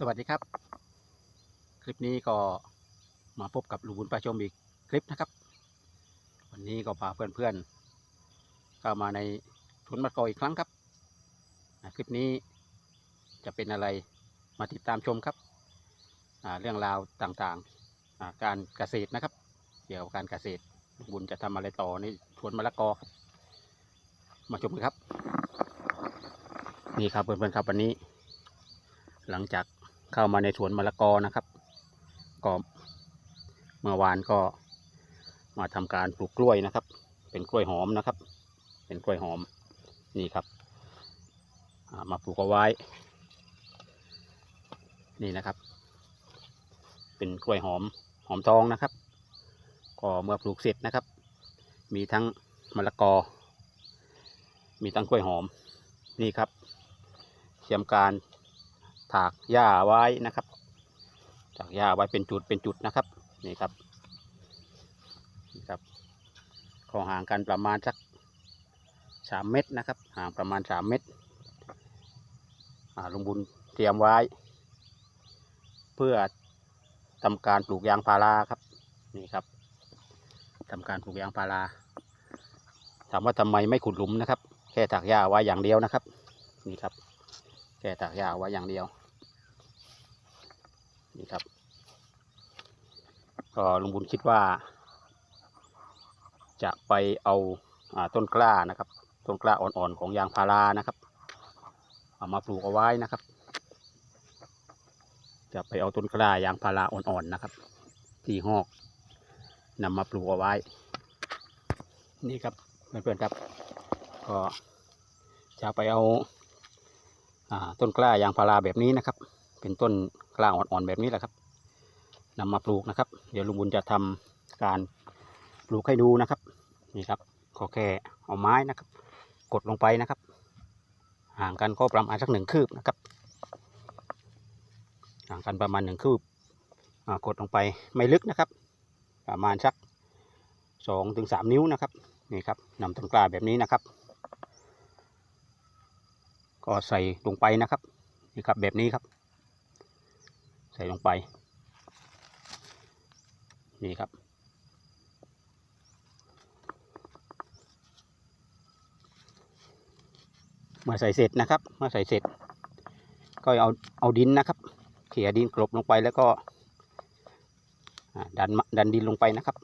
สวัสดีครับ คลิปนี้ก็มาพบกับลุงบุญประชมอีกคลิปนะครับ วันนี้ก็พาเพื่อนๆเข้ามาในสวนมะละกออีกครั้งครับคลิปนี้จะเป็นอะไรมาติดตามชมครับเรื่องราวต่างๆอ่าการเกษตรนะครับ เกี่ยวกับการเกษตรลุงบุญจะทำอะไรต่อในสวนมะละกอครับ มาชมกันครับ นี่ครับเพื่อนๆครับวันนี้หลังจาก เข้ามาในสวนมะละกอนะครับก็เมื่อวานก็มาทำการปลูกกล้วยนะครับ เป็นกล้วยหอมนะครับ เป็นกล้วยหอมนี่ครับามาปลูกเอาไว้ นี่นะครับ เป็นกล้วยหอมหอมทองนะครับ ก็เมื่อปลูกเสร็จนะครับ มีทั้งมะละกอ มีทั้งกล้วยหอมนี่ครับเตรียมการ ถากหญ้าไว้นะครับถากหญ้าไว้เป็นจุดเป็นจุดนะครับนี่ครับนี่ครับขอห่างกันประมาณสักสามเมตรนะครับ ห่างประมาณสามเมตรอ่าลุงบุญเตรียมไว้ เพื่อทำการปลูกยางพาราครับนี่ครับทำการปลูกยางพาราถามว่าทำไมไม่ขุดหลุมนะครับ แค่ถากหญ้าไว้อย่างเดียวนะครับ นี่ครับ แค่ตากหญ้าไว้อย่างเดียว นี่ครับ ก็ลุงบุญคิดว่า จะไปเอาอาต้นกล้านะครับ ต้นกล้าอ่อนๆของยางพารานะครับ เอามาปลูกเอาไว้นะครับ จะไปเอาต้นกล้ายางพาราอ่อนๆนะครับ ที่หอกนำมาปลูกเอาไว้ นี่ครับเพื่อนๆครับ ก็จะไปเอาอ่าต้นกล้ายางพาราแบบนี้นะครับ เป็นต้น กล้าอ่อนๆแบบนี้แหละครับนำมาปลูกนะครับ เดี๋ยวลุงบุญจะทำการปลูกให้ดูนะครับ นี่ครับก็แค่เอาไม้นะครับ กดลงไปนะครับ ห่างกันก็ประมาณสักหนึ่งคืบนะครับ ห่างกันประมาณหนึ่งคืบกดลงไปไม่ลึกนะครับ ประมาณสักสองถึงสามนิ้วนะครับนี่ครับนำต้นกล้าแบบนี้นะครับ ก็ใส่ลงไปนะครับนี่ครับแบบนี้ครับ ใส่ลงไป นี่ครับ เมื่อใส่เสร็จนะครับ เมื่อใส่เสร็จ ก็เอาเอาดินนะครับ เขี่ยดินกลบลงไปแล้วก็ดันดันดินลงไปนะครับ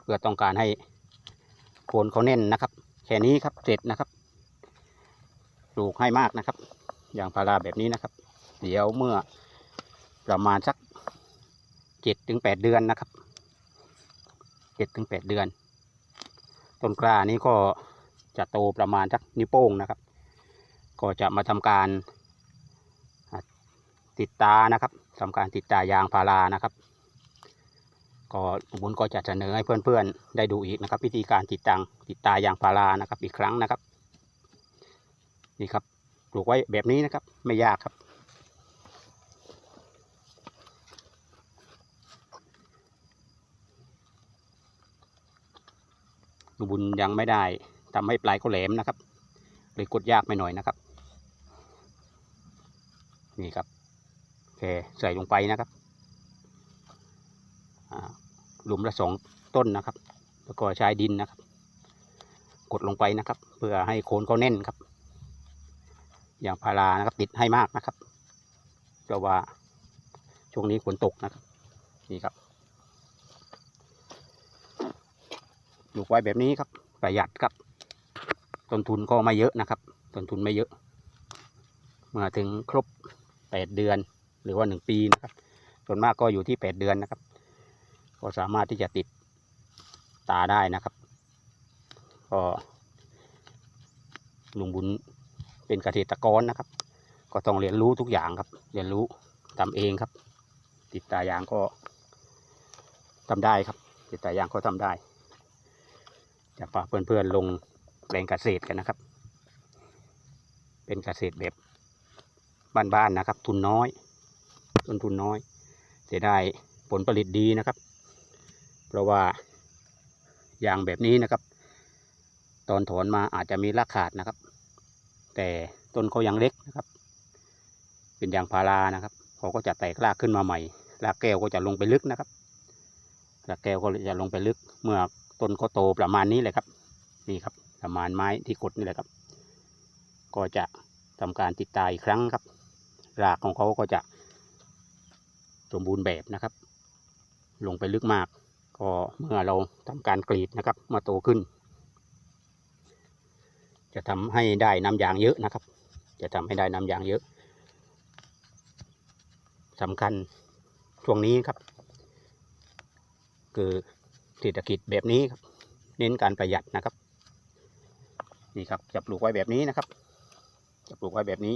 เพื่อต้องการให้โคนเขาแน่นนะครับ แค่นี้ครับเสร็จนะครับ ปลูกให้มากนะครับ อย่างพาราแบบนี้นะครับ เดี๋ยวเมื่อประมาณสักเจ็ดถึงแปดเดือนนะครับเจ็ดถึงแปดเดือน ต้นกล้านี้ก็จะโตประมาณสักนิ้วโป้งนะครับ ก็จะมาทำการติดตานะครับทำการติดตายางพารานะครับก็ลุงบุญก็จะเสนอให้เพื่อนๆ ได้ดูอีกนะครับวิธีการติดตังติดตายางพารานะครับอีกครั้งนะครับนี่ครับปลูกไว้แบบนี้นะครับไม่ยากครับ ลุงบุญยังไม่ได้ทำให้ปลายเขาแหลมนะครับเลยกดยากไปหน่อยนะครับ นี่ครับโอเคใส่ลงไปนะครับหลุมละสองต้นนะครับ แล้วก็ใช้ดินนะครับ กดลงไปนะครับ เพื่อให้โคนเขาแน่นครับ อย่างพารานะครับติดให้มากนะครับเพราะว่าช่วงนี้ฝนตกนะครับนี่ครับ ลูกไว้แบบนี้ครับประหยัดครับ ต้นทุนก็ไม่เยอะนะครับ ต้นทุนไม่เยอะมาถึงครบแปดเดือน หรือว่าหนึ่งปีนะครับ ส่วนมากก็อยู่ที่แปดเดือนนะครับ ก็สามารถที่จะติดตาได้นะครับ ก็ลุงบุญเป็นเกษตรกรนะครับ ก็ต้องเรียนรู้ทุกอย่างครับ เรียนรู้ทำเองครับ ติดตายางก็ทำได้ครับ ติดตายางก็ทำได้ จะพาเพื่อนๆลงแปลงเกษตรกันนะครับ เป็นเกษตรแบบบ้านๆนะครับ ทุนน้อยต้นทุนน้อยจะได้ผลผลิตดีนะครับ เพราะว่ายางแบบนี้นะครับ ตอนถอนมาอาจจะมีรากขาดนะครับ แต่ต้นเขายังเล็กนะครับ เป็นยางพารานะครับเขาก็จะแตกรากขึ้นมาใหม่รากแก้วก็จะลงไปลึกนะครับรากแก้วก็จะลงไปลึกเมื่อ ต้นเขาโตประมาณนี้เลยครับ นี่ครับ ประมาณไม้ที่กดนี่แหละครับ ก็จะทำการติดตายอีกครั้งครับ รากของเขาก็จะสมบูรณ์แบบนะครับ ลงไปลึกมาก ก็เมื่อเราทำการกรีดนะครับมาโตขึ้น จะทำให้ได้น้ำยางเยอะนะครับ จะทำให้ได้น้ำยางเยอะสำคัญช่วงนี้ครับ คือ เศรษฐกิจแบบนี้ครับ เน้นการประหยัดนะครับ นี่ครับจะปลูกไว้แบบนี้นะครับ จะปลูกไว้แบบนี้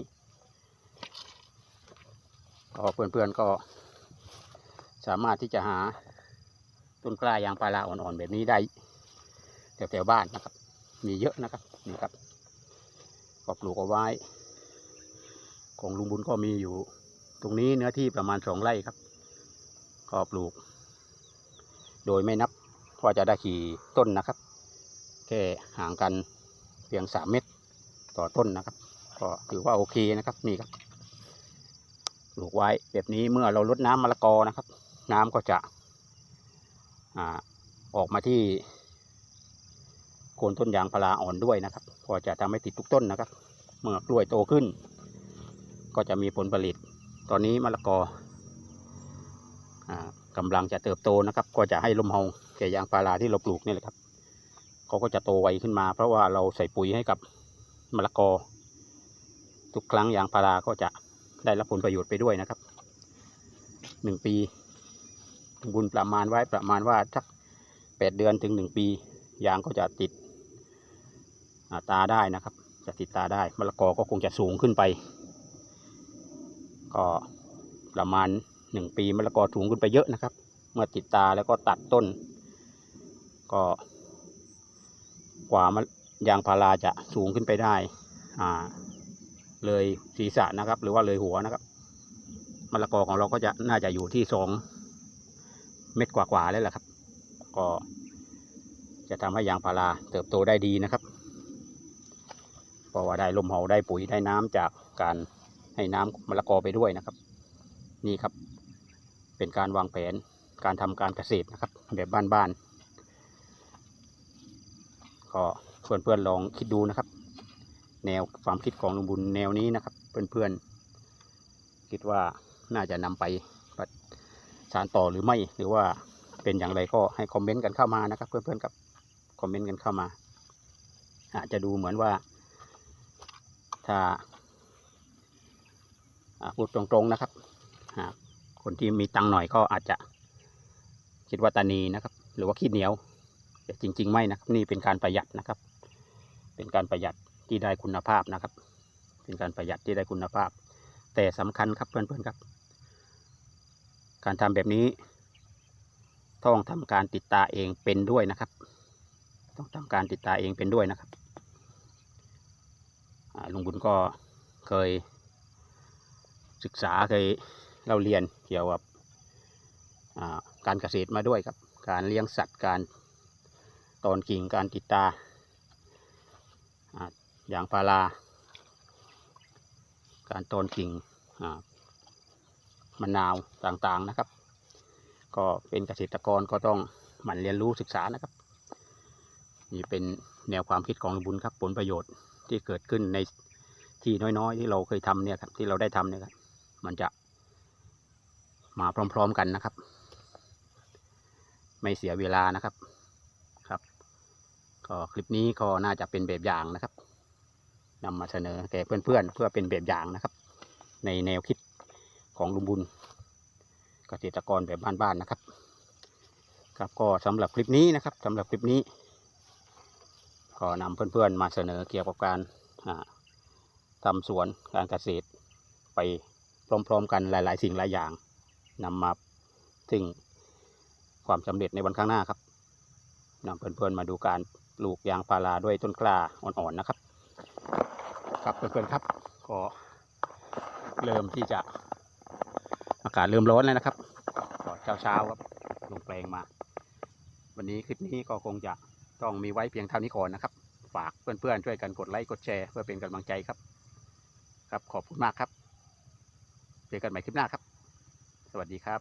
ก็เพื่อนๆก็สามารถที่จะหาต้นกล้ายางพาราอ่อนๆแบบนี้ได้แถวๆบ้านนะครับ มีเยอะนะครับนี่ครับก็ปลูกเอาไว้ ของลุงบุญก็มีอยู่ ตรงนี้เนื้อที่ประมาณสองไร่ครับ ก็ปลูก โดยไม่นับ ว่าจะได้กี่ต้นนะครับ แค่ห่างกันเพียงสามเมตรต่อต้นนะครับ ก็ถือว่าโอเคนะครับนี่ครับปลูกไว้แบบนี้เมื่อเราลดน้ำมะละกอนะครับ น้ำก็จะอาออกมาที่โคนต้นยางพาราอ่อนด้วยนะครับ พอจะทำให้ติดทุกต้นนะครับ เมื่อกล้วยโตขึ้น ก็จะมีผลผลิต ตอนนี้มะละกออา กำลังจะเติบโตนะครับ ก็จะให้ลมเฮาแก่ยางพาราที่เราปลูกนี่แหละครับเขาก็จะโตไวขึ้นมา เพราะว่าเราใส่ปุ๋ยให้กับมะละกอ ทุกครั้งยางพาราก็จะได้รับผลประโยชน์ไปด้วยนะครับหนึ่งปีบุญประมาณไว้ประมาณว่าสักแปดเดือนถึงหนึ่งปี ยางก็จะติดาตาได้นะครับ จะติดตาได้มะละกอก็คงจะสูงขึ้นไป ก็ประมาณ หนึ่งปีมะละกอสูงขึ้นไปเยอะนะครับ เมื่อติดตาแล้วก็ตัดต้น ก็กว่ามะยางพาราจะสูงขึ้นไปได้อ่าเลยศีรษะนะครับ หรือว่าเลยหัวนะครับมะละกอของเราก็จะน่าจะอยู่ที่สองเม็ดกว่าๆแล้วแหละครับ ก็จะทำให้ยางพาราเติบโตได้ดีนะครับเพราะว่าได้ลมเฮาได้ปุ๋ยได้น้ำจากการให้น้ำมะละกอไปด้วยนะครับ นี่ครับ เป็นการวางแผนการทำการเกษตรนะครับ แบบบ้านๆก็เพื่อนๆลองคิดดูนะครับ แนวความคิดของลุงบุญแนวนี้นะครับ เพื่อนๆคิดว่าน่าจะนำไปปรสานต่อหรือไม่หรือว่าเป็นอย่างไรก็ให้คอมเมนต์กันเข้ามานะครับ เพื่อนๆกับคอมเมนต์กันเข้ามา อาจจะดูเหมือนว่า ถ้าอ่าพูดตรงๆนะครับหาก คนที่มีตังหน่อยก็อาจจะคิดว่าตานีนะครับ หรือว่าขี้เหนียวแต่จริง ๆ ไม่นะครับ นี่เป็นการประหยัดนะครับ เป็นการประหยัดที่ได้คุณภาพนะครับ เป็นการประหยัดที่ได้คุณภาพ แต่สำคัญครับเพื่อนๆครับ การทำแบบนี้ ต้องทำการติดตาเองเป็นด้วยนะครับ ต้องทำการติดตาเองเป็นด้วยนะครับลุงบุญก็เคยศึกษาเคย เราเรียนเกี่ยวกับการเกษตรมาด้วยครับ การเลี้ยงสัตว์การตอนกิ่งการติดตาอย่างพาราการต้นกิ่งมะนาวต่างๆนะครับ ก็เป็นเกษตรกรก็ต้องหมั่นเรียนรู้ศึกษานะครับนี่เป็นแนวความคิดของลุงบุญครับ ผลประโยชน์ที่เกิดขึ้นในที่น้อยๆ ที่เราเคยทำเนี่ยครับที่เราได้ทำเนี่ยครับมันจะ มาพร้อม ๆ กันนะครับ ไม่เสียเวลานะครับครับ ก็คลิปนี้ก็น่าจะเป็นแบบอย่างนะครับนำมาเสนอแก่เพื่อนๆเพื่อเป็นแบบอย่างนะครับ ในแนวคิดของลุงบุญเกษตรกรแบบบ้านๆนะครับ ครับก็สำหรับคลิปนี้นะครับสำหรับคลิปนี้ ก็นำเพื่อนๆมาเสนอเกี่ยวกับการทำสวนการเกษตรไปพร้อมๆกันหลาย ๆ สิ่งหลายอย่าง นำมาถึงความสำเร็จในวันข้างหน้าครับนำเพื่อนๆมาดูการปลูกยางพาราด้วยต้นกล้าอ่อนๆนะครับ ครับเพื่อนๆครับก็เริ่มที่จะอากาศเริ่มร้อนแล้วนะครับตอนเช้าๆครับลงแปลงมา วันนี้คลิปนี้ก็คงจะต้องมีไว้เพียงเท่านี้ก่อนนะครับ ฝากเพื่อนๆช่วยกันกดไลค์กดแชร์เพื่อเป็นกำลังใจครับ ครับขอบคุณมากครับ เจอกันใหม่คลิปหน้าครับ สวัสดีครับ